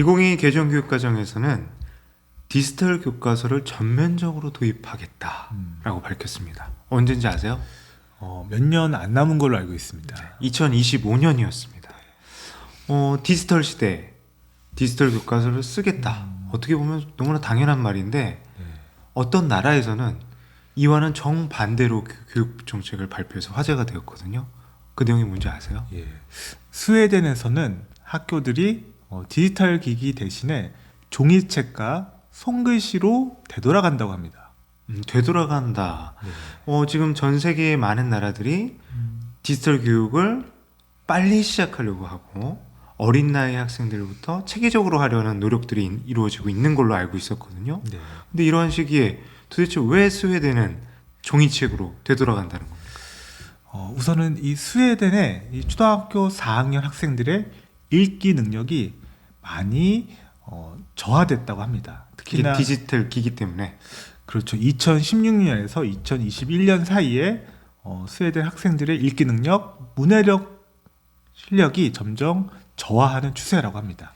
2022 개정 교육 과정에서는 디지털 교과서를 전면적으로 도입하겠다라고 밝혔습니다. 언젠지 아세요? 어, 몇 년 안 남은 걸로 알고 있습니다. 2025년이었습니다. 어, 디지털 시대, 디지털 교과서를 쓰겠다. 어떻게 보면 너무나 당연한 말인데 네. 어떤 나라에서는 이와는 정반대로 교- 교육 정책을 발표해서 화제가 되었거든요. 그 내용이 뭔지 아세요? 예. 스웨덴에서는 학교들이 어, 디지털 기기 대신에 종이책과 손글씨로 되돌아간다고 합니다. 음, 되돌아간다. 네. 어, 지금 전 세계의 많은 나라들이 디지털 교육을 빨리 시작하려고 하고 어린 나이 학생들부터 체계적으로 하려는 노력들이 인- 이루어지고 있는 걸로 알고 있었거든요. 네. 근데 이러한 시기에 도대체 왜 스웨덴은 종이책으로 되돌아간다는 겁니까? 어, 우선은 이 스웨덴의 이 초등학교 4학년 학생들의 읽기 능력이 많이 어, 저하됐다고 합니다. 특히나 디지털 기기 때문에 그렇죠. 2016년에서 2021년 사이에 어, 스웨덴 학생들의 읽기 능력, 문해력 실력이 점점 저하하는 추세라고 합니다.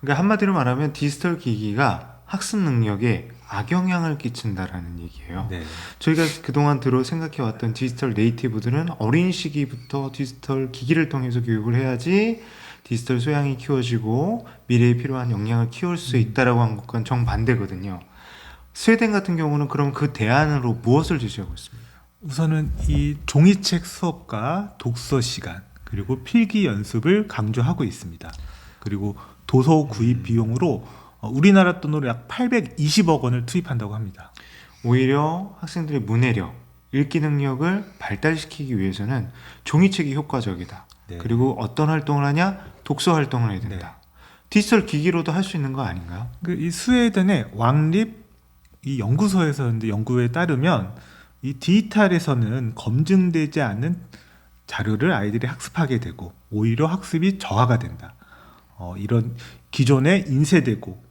그러니까 한마디로 말하면 디지털 기기가 학습 능력에 악영향을 끼친다라는 얘기예요. 네. 저희가 그동안 들어 생각해왔던 디지털 네이티브들은 어린 시기부터 디지털 기기를 통해서 교육을 해야지 디지털 소양이 키워지고 미래에 필요한 역량을 키울 수 있다라고 한 것과는 정반대거든요. 스웨덴 같은 경우는 그럼 그 대안으로 무엇을 제시하고 있습니까? 우선은 이 종이책 수업과 독서 시간 그리고 필기 연습을 강조하고 있습니다. 그리고 도서 구입 비용으로 어, 우리나라 돈으로 약 820억 원을 투입한다고 합니다. 오히려 학생들의 문해력, 읽기 능력을 발달시키기 위해서는 종이책이 효과적이다. 네. 그리고 어떤 활동을 하냐? 독서 활동을 해야 된다. 디지털 기기로도 할 수 있는 거 아닌가요? 그 이 스웨덴의 왕립 이 연구소에서 근데 연구에 따르면 이 디지털에서는 검증되지 않은 자료를 아이들이 학습하게 되고 오히려 학습이 저하가 된다. 어, 이런 기존에 인쇄되고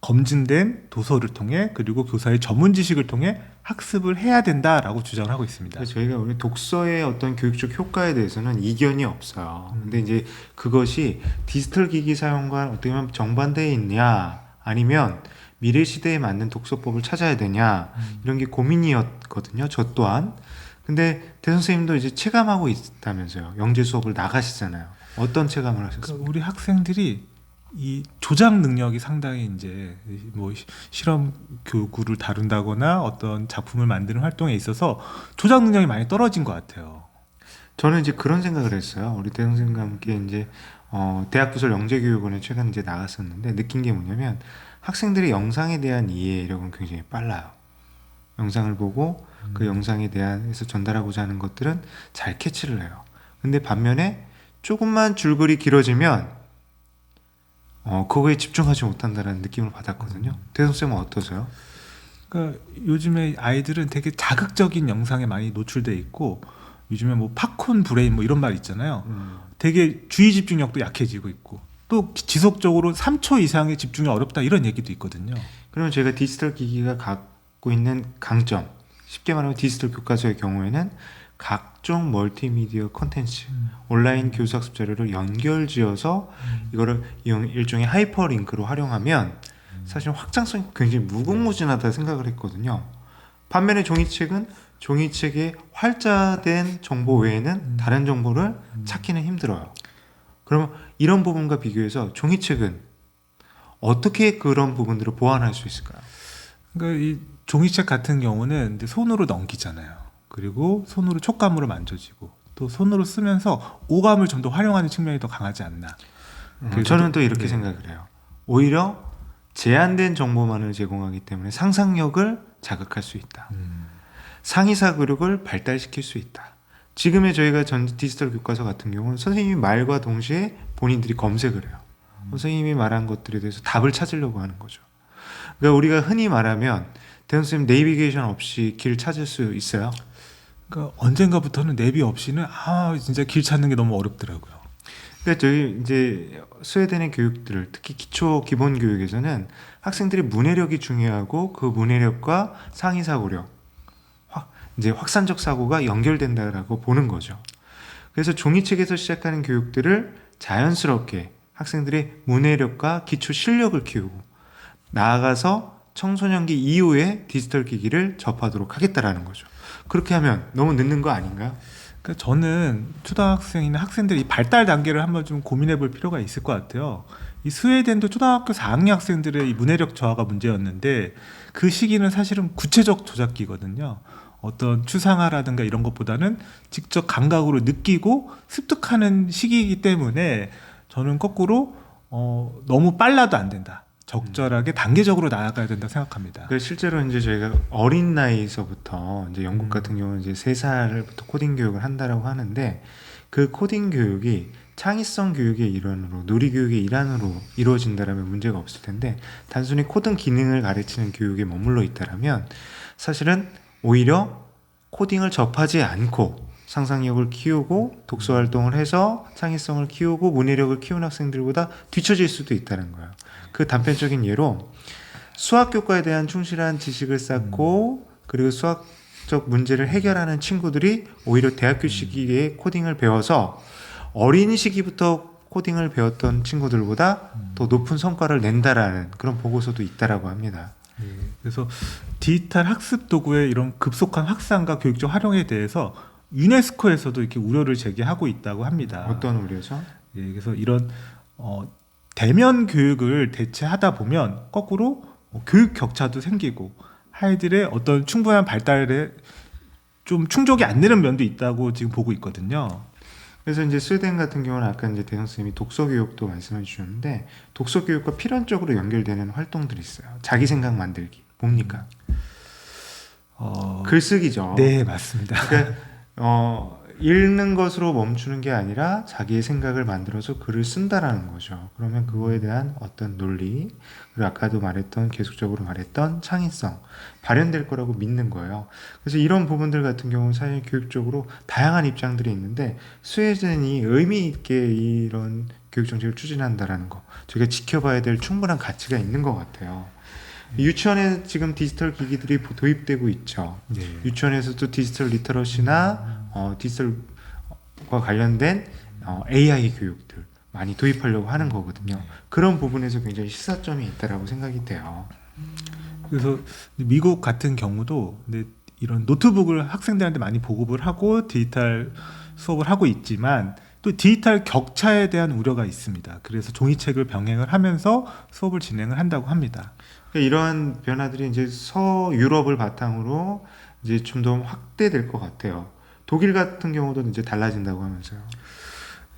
검증된 도서를 통해 그리고 교사의 전문 지식을 통해 학습을 해야 된다라고 주장을 하고 있습니다. 저희가 우리 독서의 어떤 교육적 효과에 대해서는 이견이 없어요. 근데 이제 그것이 디지털 기기 사용과 어떻게 보면 정반대에 있냐, 아니면 미래 시대에 맞는 독서법을 찾아야 되냐, 이런 게 고민이었거든요. 저 또한. 근데 대 선생님도 이제 체감하고 있다면서요. 영재 수업을 나가시잖아요. 어떤 체감을 하셨어요? 그러니까 우리 학생들이 이 조작 능력이 상당히 이제 뭐 시- 실험 교구를 다룬다거나 어떤 작품을 만드는 활동에 있어서 조작 능력이 많이 떨어진 것 같아요. 저는 이제 그런 생각을 했어요. 우리 대 선생님과 함께 이제 어, 대학 부설 영재교육원에 최근 이제 나갔었는데 느낀 게 뭐냐면 학생들의 영상에 대한 이해력은 굉장히 빨라요. 영상을 보고 그 영상에 대해서 전달하고자 하는 것들은 잘 캐치를 해요. 근데 반면에 조금만 줄글이 길어지면 어, 그거에 집중하지 못한다는 느낌을 받았거든요. 대선 쌤은 어떠세요? 그러니까 요즘에 아이들은 되게 자극적인 영상에 많이 노출돼 있고 요즘에 뭐 팝콘 브레인 뭐 이런 말 있잖아요. 되게 주의 집중력도 약해지고 있고 또 지속적으로 3초 이상의 집중이 어렵다 이런 얘기도 있거든요. 그러면 제가 디지털 기기가 갖고 있는 강점, 쉽게 말하면 디지털 교과서의 경우에는 각종 멀티미디어 콘텐츠, 온라인 교수학습 자료를 연결지어서 이거를 이용- 일종의 하이퍼링크로 활용하면 사실 확장성이 굉장히 무궁무진하다 생각을 했거든요. 반면에 종이책은 종이책에 활자된 정보 외에는 다른 정보를 찾기는 힘들어요. 그러면 이런 부분과 비교해서 종이책은 어떻게 그런 부분들을 보완할 수 있을까요? 그러니까 이 종이책 같은 경우는 손으로 넘기잖아요. 그리고 손으로 촉감으로 만져지고 또 손으로 쓰면서 오감을 좀 더 활용하는 측면이 더 강하지 않나. 음, 저는 또 이렇게 네. 생각을 해요. 오히려 제한된 정보만을 제공하기 때문에 상상력을 자극할 수 있다. 상의사 교육을 발달시킬 수 있다. 지금의 저희가 전 디지털 교과서 같은 경우는 선생님이 말과 동시에 본인들이 검색을 해요. 선생님이 말한 것들에 대해서 답을 찾으려고 하는 거죠. 그러니까 우리가 흔히 말하면 대현 선생님 네이비게이션 없이 길 찾을 수 있어요? 그러니까 언젠가부터는 내비 없이는 아 진짜 길 찾는 게 너무 어렵더라고요. 그러니까 저희 이제 스웨덴의 교육들 특히 기초 기본 교육에서는 학생들의 문해력이 중요하고 그 문해력과 상위 사고력, 확 이제 확산적 사고가 연결된다라고 보는 거죠. 그래서 종이책에서 시작하는 교육들을 자연스럽게 학생들의 문해력과 기초 실력을 키우고 나아가서 청소년기 이후에 디지털 기기를 접하도록 하겠다라는 거죠. 그렇게 하면 너무 늦는 거 아닌가요? 그러니까 저는 초등학생이나 학생들이 발달 단계를 한번 좀 고민해 볼 필요가 있을 것 같아요. 이 스웨덴도 초등학교 4학년 학생들의 이 문해력 저하가 문제였는데 그 시기는 사실은 구체적 조작기거든요. 어떤 추상화라든가 이런 것보다는 직접 감각으로 느끼고 습득하는 시기이기 때문에 저는 거꾸로 어, 너무 빨라도 안 된다. 적절하게 단계적으로 나아가야 된다 생각합니다. 그 실제로 이제 저희가 어린 나이서부터 이제 영국 음. 같은 경우는 이제 세 살부터 코딩 교육을 한다라고 하는데 그 코딩 교육이 창의성 교육의 일환으로 놀이 교육의 일환으로 이루어진다라면 문제가 없을 텐데 단순히 코딩 기능을 가르치는 교육에 머물러 있다라면 사실은 오히려 코딩을 접하지 않고 상상력을 키우고 독서 활동을 해서 창의성을 키우고 문해력을 키운 학생들보다 뒤처질 수도 있다는 거예요. 그 단편적인 예로 수학 교과에 대한 충실한 지식을 쌓고 그리고 수학적 문제를 해결하는 친구들이 오히려 대학교 시기에 코딩을 배워서 어린 시기부터 코딩을 배웠던 친구들보다 더 높은 성과를 낸다라는 그런 보고서도 있다라고 합니다. 예, 그래서 디지털 학습 도구의 이런 급속한 확산과 교육적 활용에 대해서 유네스코에서도 이렇게 우려를 제기하고 있다고 합니다. 어떤 우려죠? 예, 그래서 이런 어, 대면 교육을 대체하다 보면 거꾸로 어, 교육 격차도 생기고 아이들의 어떤 충분한 발달에 좀 충족이 안 되는 면도 있다고 지금 보고 있거든요. 그래서 이제 스웨덴 같은 경우는 아까 이제 대성 선생님이 독서 교육도 말씀해 주셨는데 독서 교육과 필연적으로 연결되는 활동들이 있어요. 자기 생각 만들기 뭡니까? 어, 글쓰기죠. 네, 맞습니다. 그러니까 어, 읽는 것으로 멈추는 게 아니라 자기의 생각을 만들어서 글을 쓴다라는 거죠. 그러면 그거에 대한 어떤 논리, 그리고 아까도 말했던 계속적으로 말했던 창의성 발현될 거라고 믿는 거예요. 그래서 이런 부분들 같은 경우는 사실 교육적으로 다양한 입장들이 있는데 스웨덴이 의미 있게 이런 교육 정책을 추진한다라는 거 저희가 지켜봐야 될 충분한 가치가 있는 것 같아요. 유치원에 지금 디지털 기기들이 도입되고 있죠. 네. 유치원에서도 디지털 리터러시나 어, 디지털과 관련된 어, AI 교육들 많이 도입하려고 하는 거거든요. 그런 부분에서 굉장히 시사점이 있다라고 생각이 돼요. 그래서 미국 같은 경우도 이런 노트북을 학생들한테 많이 보급을 하고 디지털 수업을 하고 있지만 또 디지털 격차에 대한 우려가 있습니다. 그래서 종이책을 병행을 하면서 수업을 진행을 한다고 합니다. 그러니까 이러한 변화들이 이제 서유럽을 바탕으로 이제 좀 더 확대될 것 같아요. 독일 같은 경우도 이제 달라진다고 하면서요.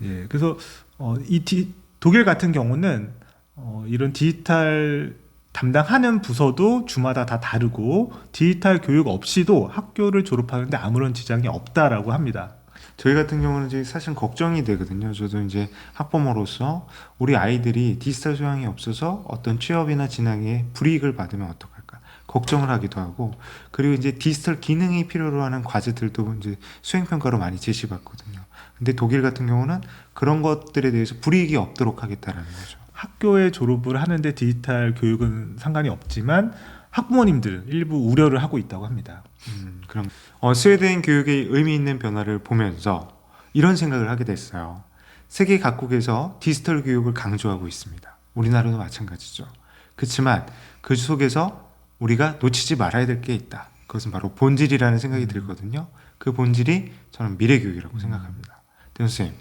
예, 그래서 어, 이 디, 독일 같은 경우는 어, 이런 디지털 담당하는 부서도 주마다 다 다르고 디지털 교육 없이도 학교를 졸업하는데 아무런 지장이 없다라고 합니다. 저희 같은 경우는 이제 사실 걱정이 되거든요. 저도 이제 학부모로서 우리 아이들이 디지털 소양이 없어서 어떤 취업이나 진학에 불이익을 받으면 어떡할까 걱정을 하기도 하고 그리고 이제 디지털 기능이 필요로 하는 과제들도 이제 수행 평가로 많이 제시받거든요. 근데 독일 같은 경우는 그런 것들에 대해서 불이익이 없도록 하겠다라는 거죠. 학교에 졸업을 하는데 디지털 교육은 상관이 없지만 학부모님들 일부 우려를 하고 있다고 합니다. 음, 그럼 어, 스웨덴 교육의 의미 있는 변화를 보면서 이런 생각을 하게 됐어요. 세계 각국에서 디지털 교육을 강조하고 있습니다. 우리나라도 마찬가지죠. 그렇지만 그 속에서 우리가 놓치지 말아야 될 게 있다. 그것은 바로 본질이라는 생각이 들거든요. 그 본질이 저는 미래 교육이라고 생각합니다. 대 선생님,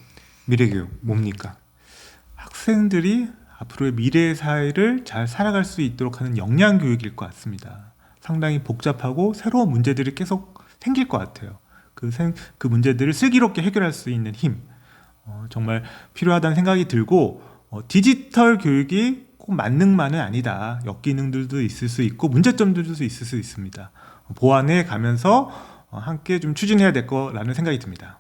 미래 교육 뭡니까? 학생들이 앞으로의 미래 사회를 잘 살아갈 수 있도록 하는 역량 교육일 것 같습니다. 상당히 복잡하고 새로운 문제들이 계속 생길 것 같아요. 그, 생, 그 문제들을 슬기롭게 해결할 수 있는 힘, 어, 정말 필요하다는 생각이 들고 어, 디지털 교육이 꼭 만능만은 아니다. 역기능들도 있을 수 있고 문제점들도 있을 수 있습니다. 보완해 가면서 어, 함께 좀 추진해야 될 거라는 생각이 듭니다.